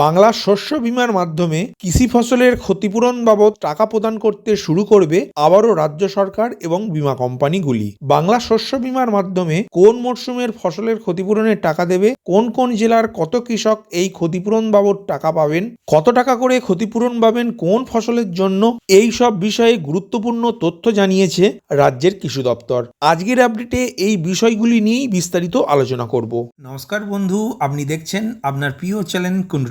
বাংলা শস্য বীমার মাধ্যমে কৃষি ফসলের ক্ষতিপূরণ বাবদ টাকা প্রদান করতে শুরু করবে আবারও রাজ্য সরকার এবং বীমা কোম্পানিগুলি। বাংলা শস্য বীমার মাধ্যমে কোন মরশুমের ফসলের ক্ষতিপূরণের টাকা দেবে, কোন কোন জেলার কত কৃষক এই ক্ষতিপূরণ বাবদ টাকা পাবেন, কত টাকা করে ক্ষতিপূরণ পাবেন, কোন ফসলের জন্য, এই সব বিষয়ে গুরুত্বপূর্ণ তথ্য জানিয়েছে রাজ্যের কৃষি দপ্তর। আজকের আপডেটে এই বিষয়গুলি নিয়েই বিস্তারিত আলোচনা করব। নমস্কার বন্ধু, আপনি দেখছেন আপনার প্রিয় চ্যানেল কুন্ডু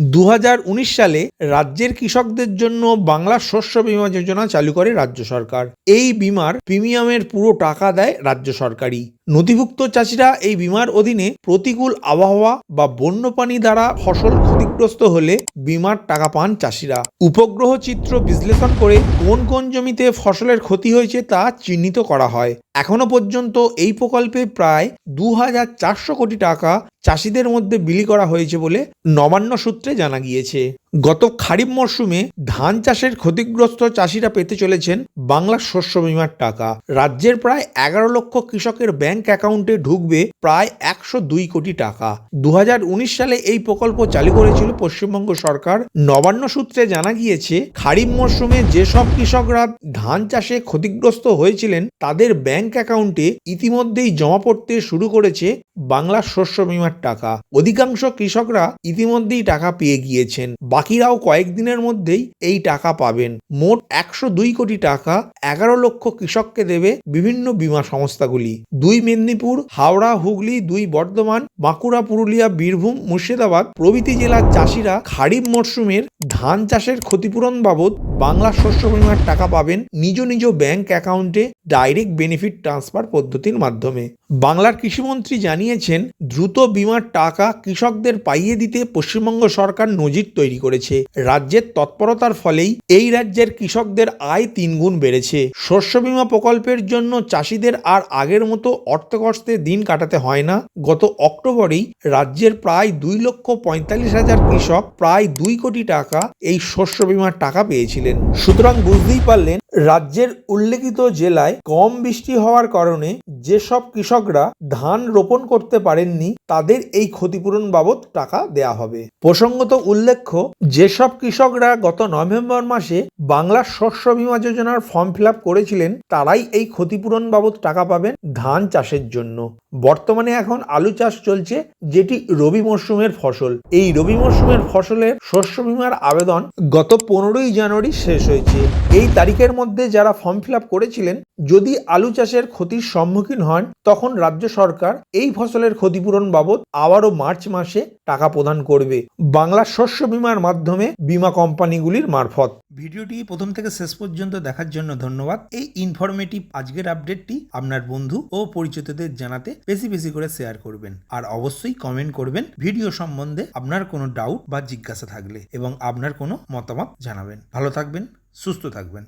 দু হাজার উনিশ সালে রাজ্যের কৃষকদের জন্য বাংলা শস্য বীমা যোজনা চালু করে রাজ্য সরকার। এই বিমার প্রিমিয়ামের পুরো টাকা দেয় রাজ্য সরকারই। নথিভুক্ত চাষিরা এই বিমার অধীনে প্রতিকূল আবহাওয়া বা বন্যপ্রাণী দ্বারা ফসল ক্ষতিগ্রস্ত হলে বিমার টাকা পান চাষিরা। উপগ্রহ চিত্র বিশ্লেষণ করে কোন কোন জমিতে ফসলের ক্ষতি হয়েছে তা চিহ্নিত করা হয়। এখনও পর্যন্ত এই প্রকল্পে প্রায় দু হাজার চারশো কোটি টাকা চাষিদের মধ্যে বিলি করা হয়েছে বলে নবান্ন সূত্রে জানা গিয়েছে। গত খারিফ মরশুমে ধান চাষের ক্ষতিগ্রস্ত চাষিরা পেতে চলেছেন বাংলা শস্য বীমার টাকা। রাজ্যের প্রায় এগারো লক্ষ কৃষকের ব্যাংক অ্যাকাউন্টে ঢুকবে প্রায় একশো দুই কোটি টাকা। দুহাজার উনিশ সালে এই প্রকল্প চালু করেছিল পশ্চিমবঙ্গ সরকার। নবান্ন সূত্রে জানা গিয়েছে, খারিফ মরশুমে যেসব কৃষকরা ধান চাষে ক্ষতিগ্রস্ত হয়েছিলেন, তাদের ব্যাংক অ্যাকাউন্টে ইতিমধ্যেই জমা পড়তে শুরু করেছে বাংলা শস্য বীমার টাকা। অধিকাংশ কৃষকরা ইতিমধ্যেই টাকা পেয়ে গিয়েছেন। বাকিরাও কয়েকদিনের মধ্যেই এই টাকা পাবেন। মোট একশো দুই কোটি টাকা এগারো লক্ষ কৃষককে দেবে বিভিন্ন বীমা সংস্থাগুলি। দুই মেদিনীপুর, হাওড়া, হুগলি, দুই বর্ধমান, বাঁকুড়া, পুরুলিয়া, বীরভূম, মুর্শিদাবাদ প্রভৃতি জেলার চাষিরা খারিফ মরশুমের ধান চাষের ক্ষতিপূরণ বাবদ বাংলা শস্য বীমার টাকা পাবেন নিজ নিজ ব্যাংক অ্যাকাউন্টে ডাইরেক্ট বেনিফিট ট্রান্সফার পদ্ধতির মাধ্যমে। বাংলার কৃষিমন্ত্রী জানিয়েছেন, দ্রুত বীমার টাকা কৃষকদের পাইয়ে দিতে পশ্চিমবঙ্গ সরকার নজির তৈরি করেছে। রাজ্যের তৎপরতার ফলেই এই রাজ্যের কৃষকদের আয় তিনগুণ বেড়েছে। শস্য বিমা প্রকল্পের জন্য চাষিদের আর আগের মতো অর্থকষ্টে দিন কাটাতে হয় না। গত অক্টোবরেই রাজ্যের প্রায় দুই লক্ষ পঁয়তাল্লিশ হাজার কৃষক প্রায় দুই কোটি টাকা এই শস্য বীমার টাকা পেয়েছিলেন। সুতরাং বুঝতেই পারলেন, রাজ্যের উল্লেখিত জেলায় কম বৃষ্টি হওয়ার কারণে যেসব কৃষকরা ধান রোপণ করতে পারেননি, তাদের এই ক্ষতিপূরণ বাবদ টাকা দেয়া হবে। প্রসঙ্গত উল্লেখ্য, যেসব কৃষকরা গত নভেম্বর মাসে বাংলা শস্য বীমা যোজনার ফর্ম ফিল করেছিলেন, তারাই এই ক্ষতিপূরণ বাবদ টাকা পাবেন ধান চাষের জন্য। বর্তমানে এখন আলু চাষ চলছে, যেটি রবি মরশুমের ফসল। এই রবি মরশুমের ফসলের শস্য বীমার আবেদন গত পনেরোই জানুয়ারি শেষ হয়েছে। এই তারিখের মধ্যে যারা ফর্ম ফিল করেছিলেন, যদি আলু চাষের ক্ষতির সম্মুখীন হন তখন রাজ্য সরকার এই ফসলের ক্ষতিপূরণ বাবদ আবারও মার্চ মাসে টাকা প্রদান করবে। বাংলা শস্য বীমার মাধ্যমে বীমা কোম্পানিগুলির মারফত। ভিডিওটি প্রথম থেকে শেষ পর্যন্ত দেখার জন্য ধন্যবাদ। এই ইনফরমেটিভ আজকের আপডেটটি আপনার বন্ধু ও পরিচিতদের জানাতে বেশি বেশি করে শেয়ার করবেন। আর অবশ্যই কমেন্ট করবেন ভিডিও সম্বন্ধে আপনার কোনো ডাউট বা জিজ্ঞাসা থাকলে এবং আপনার কোনো মতামত জানাবেন। ভালো থাকবেন, সুস্থ থাকবেন।